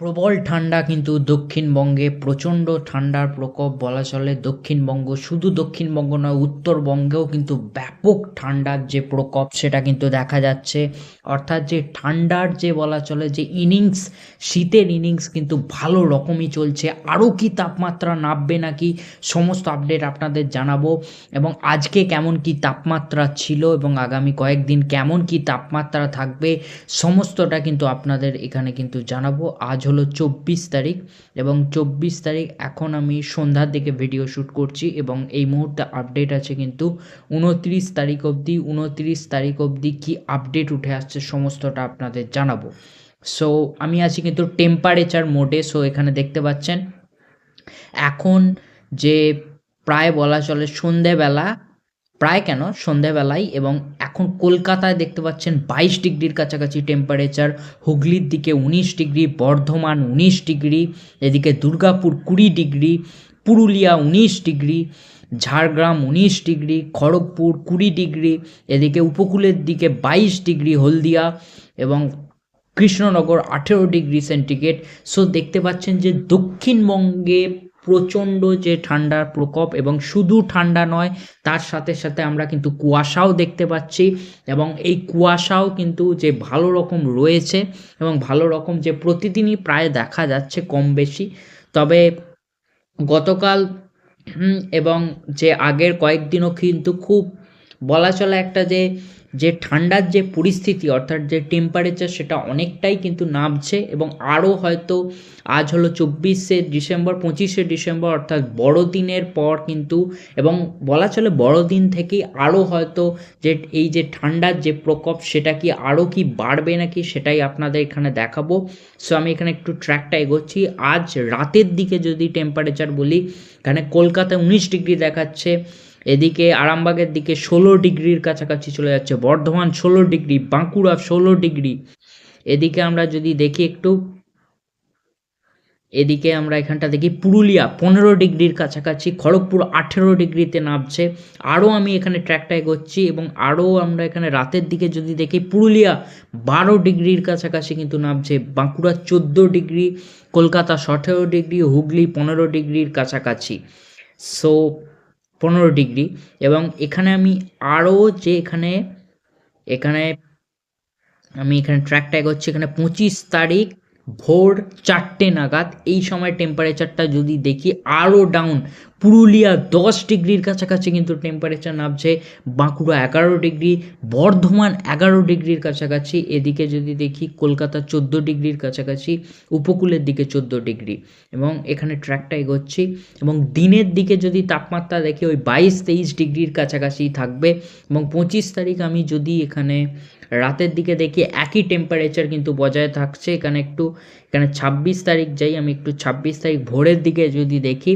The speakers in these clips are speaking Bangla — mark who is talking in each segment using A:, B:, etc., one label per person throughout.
A: প্রবল ঠান্ডা কিন্তু দক্ষিণবঙ্গে, প্রচণ্ড ঠান্ডার প্রকোপ বলা চলে দক্ষিণবঙ্গ। শুধু দক্ষিণবঙ্গ নয়, উত্তরবঙ্গেও কিন্তু ব্যাপক ঠান্ডার যে প্রকোপ, সেটা কিন্তু দেখা যাচ্ছে। অর্থাৎ যে ঠান্ডার যে বলা চলে যে ইনিংস, শীতের ইনিংস কিন্তু ভালো রকমই চলছে। আরও কি তাপমাত্রা নামবে নাকি, সমস্ত আপডেট আপনাদের জানাব। এবং আজকে কেমন কি তাপমাত্রা ছিল এবং আগামী কয়েকদিন কেমন কি তাপমাত্রা থাকবে, সমস্তটা কিন্তু আপনাদের এখানে কিন্তু জানাব। আজ হলো চব্বিশ তারিখ এবং চব্বিশ তারিখ এখন আমি সন্ধ্যার দিকে ভিডিও শ্যুট করছি এবং এই মুহূর্তে আপডেট আছে কিন্তু উনত্রিশ তারিখ অবধি, উনত্রিশ তারিখ অবধি কি আপডেট উঠে আসছে সমস্তটা আপনাদের জানাব। সো আমি আছি কিন্তু টেম্পারেচার মোডে সো এখানে দেখতে পাচ্ছেন, এখন যে প্রায় বলা চলে সন্ধেবেলা প্রায় কেন? সন্ধেবেলায় এবং এখন কলকাতায় দেখতে পাচ্ছেন বাইশ ডিগ্রির কাছাকাছি টেম্পারেচার হুগলির দিকে উনিশ ডিগ্রি, বর্ধমান উনিশ ডিগ্রি, এদিকে দুর্গাপুর কুড়ি ডিগ্রি, পুরুলিয়া উনিশ ডিগ্রি, ঝাড়গ্রাম উনিশ ডিগ্রি, খড়গপুর কুড়ি ডিগ্রি, এদিকে উপকূলের দিকে বাইশ ডিগ্রি হলদিয়া এবং কৃষ্ণনগর আঠেরো ডিগ্রি সেন্টিগ্রেড সো দেখতে পাচ্ছেন যে দক্ষিণবঙ্গে প্রচণ্ড যে ঠান্ডার প্রকোপ এবং শুধু ঠান্ডা নয়, তার সাথে সাথে আমরা কিন্তু কুয়াশাও দেখতে পাচ্ছি এবং এই কুয়াশাও কিন্তু যে ভালো রকম রয়েছে এবং ভালো রকম যে প্রতিদিনই প্রায় দেখা যাচ্ছে কম বেশি। তবে গতকাল এবং যে আগের কয়েকদিনও কিন্তু খুব বলা চলে একটা যে যে ঠান্ডার যে পরিস্থিতি, অর্থাৎ যে টেম্পারেচার সেটা অনেকটাই কিন্তু নামছে এবং আরও হয়তো আজ হলো চব্বিশে ডিসেম্বর, পঁচিশে ডিসেম্বর, অর্থাৎ বড়দিনের পর কিন্তু এবং বলা চলে বড়দিন থেকেই আরও হয়তো যে এই যে ঠান্ডার যে প্রকোপ, সেটা কি আরও কি বাড়বে নাকি সেটাই আপনাদের এখানে দেখাবো। সো আমি এখানে একটু ট্র্যাকটা এগোচ্ছি। আজ রাতের দিকে যদি টেম্পারেচার বলি, এখানে কলকাতায় উনিশ ডিগ্রি দেখাচ্ছে এদিকে আরামবাগের দিকে ষোলো ডিগ্রির কাছাকাছি চলে যাচ্ছে বর্ধমান, ষোলো ডিগ্রি, বাঁকুড়া ষোলো ডিগ্রি। এদিকে আমরা যদি দেখি একটু, এদিকে আমরা এখানটা দেখি পুরুলিয়া পনেরো ডিগ্রির কাছাকাছি, খড়গপুর আঠেরো ডিগ্রিতে নামছে। আরও আমি এখানে ট্র্যাকটা এগোচ্ছি এবং আরও আমরা এখানে রাতের দিকে যদি দেখি পুরুলিয়া বারো ডিগ্রির কাছাকাছি কিন্তু নামছে, বাঁকুড়া চোদ্দ ডিগ্রি, কলকাতা সতেরো ডিগ্রি, হুগলি পনেরো ডিগ্রির কাছাকাছি। সো পনেরো ডিগ্রি। এবং এখানে আমি আরও যে এখানে এখানে আমি এখানে ট্র্যাকটা এগোচ্ছি এখানে পঁচিশ তারিখ ভোর চারটে নাগাদ, এই সময় টেম্পারেচারটা যদি দেখি আরও ডাউন পুরুলিয়া দশ ডিগ্রির কাছাকাছি কিন্তু টেম্পারেচার নামছে, বাঁকুড়া এগারো ডিগ্রি, বর্ধমান এগারো ডিগ্রির কাছাকাছি, এদিকে যদি দেখি কলকাতা চোদ্দ ডিগ্রির কাছাকাছি, উপকূলের দিকে চোদ্দ ডিগ্রি এবং এখানে ট্র্যাকটা এগোচ্ছি এবং দিনের দিকে যদি তাপমাত্রা দেখি ওই বাইশ তেইশ ডিগ্রির কাছাকাছি থাকবে এবং পঁচিশ তারিখ আমি যদি এখানে রাতের দিকে দেখি একই টেম্পারেচার কিন্তু বজায় থাকছে। এখানে একটু, এখানে ছাব্বিশ তারিখ যাই, আমি একটু ছাব্বিশ তারিখ ভোরের দিকে যদি দেখি,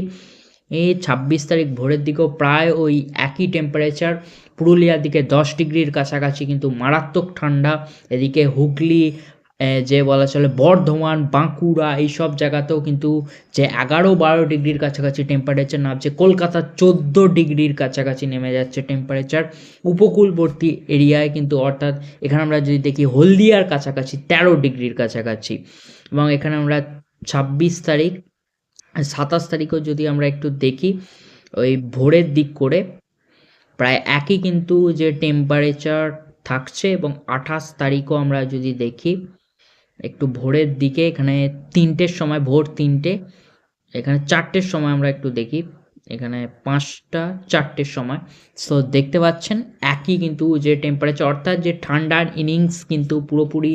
A: এই ছাব্বিশ তারিখ ভোরের দিকেও প্রায় ওই একই টেম্পারেচার পুরুলিয়ার দিকে দশ ডিগ্রির কাছাকাছি কিন্তু মারাত্মক ঠান্ডা। এদিকে হুগলি যে বলা চলে বর্ধমান, বাঁকুড়া এই সব জায়গাতেও কিন্তু যে এগারো বারো ডিগ্রির কাছাকাছি টেম্পারেচার নামছে, কলকাতা চোদ্দ ডিগ্রির কাছাকাছি নেমে যাচ্ছে টেম্পারেচার উপকূলবর্তী এরিয়ায় কিন্তু অর্থাৎ এখানে আমরা যদি দেখি হলদিয়ার কাছাকাছি তেরো ডিগ্রির কাছাকাছি এবং এখানে আমরা ছাব্বিশ তারিখ, সাতাশ তারিখও যদি আমরা একটু দেখি, ওই ভোরের দিক করে প্রায় একই কিন্তু যে টেম্পারেচার থাকছে এবং আঠাশ তারিখও আমরা যদি দেখি একটু ভোরের দিকে এখানে তিনটের সময়, ভোর তিনটে, এখানে চারটের সময় আমরা একটু দেখি। এখানে পাঁচটা, চারটের সময়। সো দেখতে পাচ্ছেন, একই কিন্তু যে টেম্পারেচার অর্থাৎ যে ঠান্ডার ইনিংস কিন্তু পুরোপুরি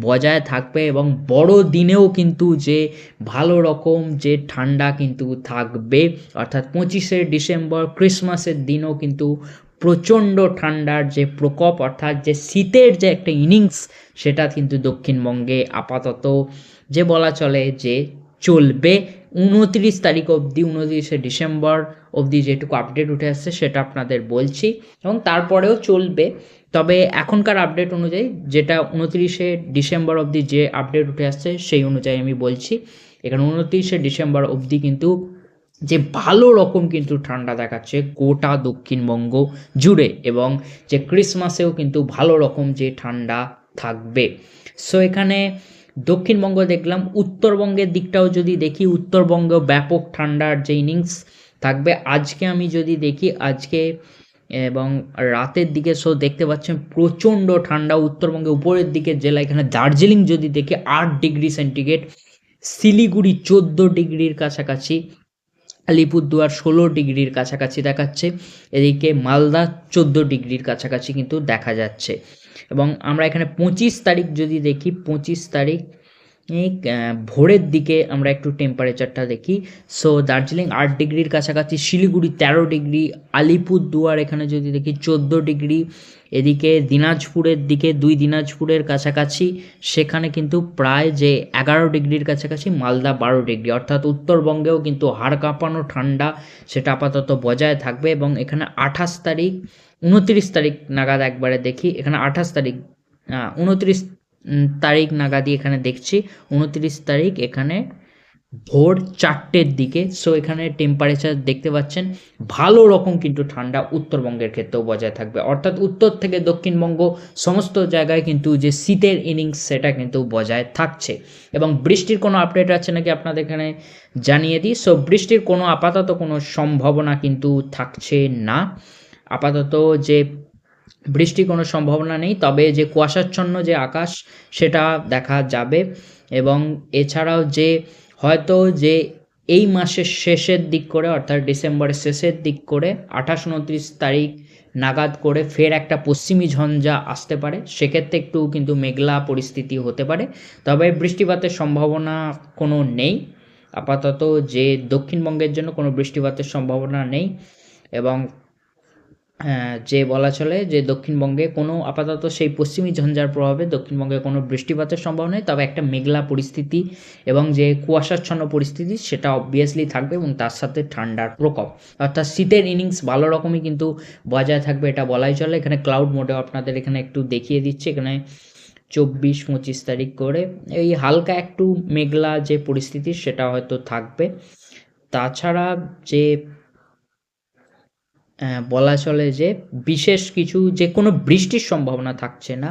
A: বজায় থাকবে এবং বড় দিনেও কিন্তু যে ভালো রকম যে ঠান্ডা কিন্তু থাকবে, অর্থাৎ পঁচিশে ডিসেম্বর, ক্রিসমাসের দিনও কিন্তু প্রচণ্ড ঠান্ডার যে প্রকোপ, অর্থাৎ যে শীতের যে একটা ইনিংস, সেটা কিন্তু দক্ষিণবঙ্গে আপাতত যে বলা চলে যে চলবে। উনত্রিশ তারিখ অবধি উনত্রিশে ডিসেম্বর অবধি যেটুকু আপডেট উঠে আসছে, সেটা আপনাদের বলছি। এবং তারপরেও চলবে। তবে এখনকার আপডেট অনুযায়ী, যেটা উনত্রিশে ডিসেম্বর অবধি যে আপডেট উঠে আসছে, সেই অনুযায়ী আমি বলছি। এখানে উনত্রিশে ডিসেম্বর অবধি কিন্তু যে ভালো রকম কিন্তু ঠান্ডা দেখাচ্ছে গোটা দক্ষিণবঙ্গ জুড়ে এবং যে ক্রিসমাসেও কিন্তু ভালো রকম যে ঠান্ডা থাকবে। সো এখানে দক্ষিণবঙ্গ দেখলাম, উত্তরবঙ্গের দিকটাও যদি দেখি, উত্তরবঙ্গ ব্যাপক ঠান্ডার যে ইনিংস থাকবে, আজকে আমি যদি দেখি, আজকে এবং রাতের দিকে সো দেখতে পাচ্ছেন প্রচণ্ড ঠান্ডা উত্তরবঙ্গে উপরের দিকে জেলা এখানে দার্জিলিং যদি দেখি, আট ডিগ্রি সেন্টিগ্রেড, শিলিগুড়ি চোদ্দ ডিগ্রির কাছাকাছি আলিপুরদুয়ার ষোলো ডিগ্রির কাছাকাছি দেখাচ্ছে। এদিকে মালদা চোদ্দ ডিগ্রির কাছাকাছি কিন্তু দেখা যাচ্ছে। এবং আমরা এখানে পঁচিশ তারিখ যদি দেখি, পঁচিশ তারিখ ভোরের দিকে আমরা একটু টেম্পারেচারটা দেখি। সো দার্জিলিং আট ডিগ্রির কাছাকাছি, শিলিগুড়ি তেরো ডিগ্রি, আলিপুরদুয়ার এখানে যদি দেখি, চোদ্দ ডিগ্রি এদিকে দিনাজপুরের দিকে দুই দিনাজপুরের কাছাকাছি, সেখানে কিন্তু প্রায় যে এগারো ডিগ্রির কাছাকাছি, মালদা বারো ডিগ্রি। অর্থাৎ উত্তরবঙ্গেও কিন্তু হাড় কাঁপানো ঠান্ডা সেটা আপাতত বজায় থাকবে এবং এখানে আঠাশ তারিখ, উনত্রিশ তারিখ নাগাদ একবারে দেখি, এখানে আঠাশ তারিখ উনত্রিশ তারিখ নাগাদই এখানে দেখছি, উনত্রিশ তারিখ এখানে ভোর চারটের দিকে। সো এখানে টেম্পারেচার দেখতে পাচ্ছেন, ভালো রকম কিন্তু ঠান্ডা উত্তরবঙ্গের ক্ষেত্রেও বজায় থাকবে। অর্থাৎ উত্তর থেকে দক্ষিণবঙ্গ সমস্ত জায়গায় কিন্তু যে শীতের ইনিংস সেটা কিন্তু বজায় থাকছে। এবং বৃষ্টির কোনো আপডেট আছে নাকি আপনাদের এখানে জানিয়ে দিই? সো বৃষ্টির কোনো আপাতত কোনো সম্ভাবনা কিন্তু থাকছে না। আপাতত যে বৃষ্টির কোনো সম্ভাবনা নেই, তবে যে কুয়াশাচ্ছন্ন যে আকাশ, সেটা দেখা যাবে। এবং এছাড়াও যে হয়তো যে এই মাসের শেষের দিক করে, অর্থাৎ ডিসেম্বরের শেষের দিক করে আঠাশ উনত্রিশ তারিখ নাগাদ করে ফের একটা পশ্চিমী ঝঞ্ঝা আসতে পারে। সেক্ষেত্রে একটু কিন্তু মেঘলা পরিস্থিতি হতে পারে। তবে বৃষ্টিপাতের সম্ভাবনা কোনো নেই। আপাতত যে দক্ষিণবঙ্গের জন্য কোনো বৃষ্টিপাতের সম্ভাবনা নেই এবং যে বলা চলে যে দক্ষিণবঙ্গে কোনো আপাতত সেই পশ্চিমী ঝঞ্ঝার প্রভাবে দক্ষিণবঙ্গে কোনো বৃষ্টিপাতের সম্ভাবনা নেই, তবে একটা মেঘলা পরিস্থিতি এবং যে কুয়াশাচ্ছন্ন পরিস্থিতি সেটা অবভিয়াসলি থাকবে এবং তার সাথে ঠান্ডার প্রকোপ। অর্থাৎ শীতের ইনিংস ভালো রকমই কিন্তু বজায় থাকবে, এটা বলাই চলে। এখানে ক্লাউড মোডে আপনাদের এখানে একটু দেখিয়ে দিচ্ছে, এখানে চব্বিশ, পঁচিশ তারিখ করে। এই হালকা একটু মেঘলা যে পরিস্থিতি সেটা হয়তো থাকবে। তাছাড়া যে বলা চলে যে বিশেষ কিছু, যে কোনো বৃষ্টির সম্ভাবনা থাকছে না।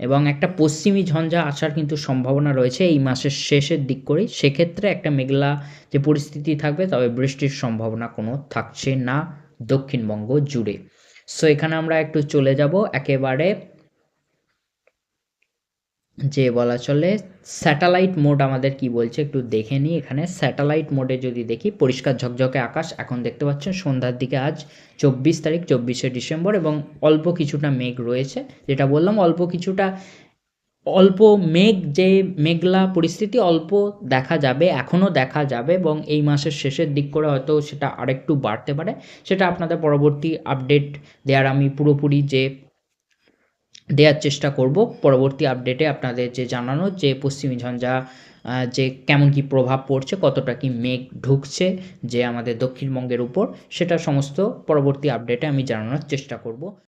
A: এবং একটা পশ্চিমী ঝঞ্ঝা আসার কিন্তু সম্ভাবনা রয়েছে এই মাসের শেষের দিক করেই। সেক্ষেত্রে একটা মেঘলা যে পরিস্থিতি থাকবে, তবে বৃষ্টির সম্ভাবনা কোনো থাকছে না দক্ষিণবঙ্গ জুড়ে। সো এখানে আমরা একটু চলে যাব। একেবারে যে বলা চলে স্যাটেলাইট মোড আমাদের কি বলছে একটু দেখে নিই এখানে। স্যাটেলাইট মোডে যদি দেখি, পরিষ্কার ঝকঝকে আকাশ, এখন দেখতে পাচ্ছেন সন্ধ্যার দিকে আজ চব্বিশ তারিখ, চব্বিশে ডিসেম্বর এবং অল্প কিছুটা মেঘ রয়েছে। যেটা বললাম, অল্প কিছুটা, অল্প মেঘ যে মেঘলা পরিস্থিতি, অল্প দেখা যাবে এখনও দেখা যাবে এবং এই মাসের শেষের দিক করে হয়তো সেটা আরেকটু বাড়তে পারে। সেটা আপনাদের পরবর্তী আপডেট দেওয়ার আমি পুরোপুরি যে দেওয়ার চেষ্টা করব। পরবর্তী আপডেটে আপনাদের যে জানানো যে পশ্চিমী ঝঞ্ঝা যে কেমন কি প্রভাব পড়ছে, কতটা কি মেঘ ঢুকছে যে আমাদের দক্ষিণবঙ্গের উপর, সেটা সমস্ত পরবর্তী আপডেটে আমি জানানোর চেষ্টা করব।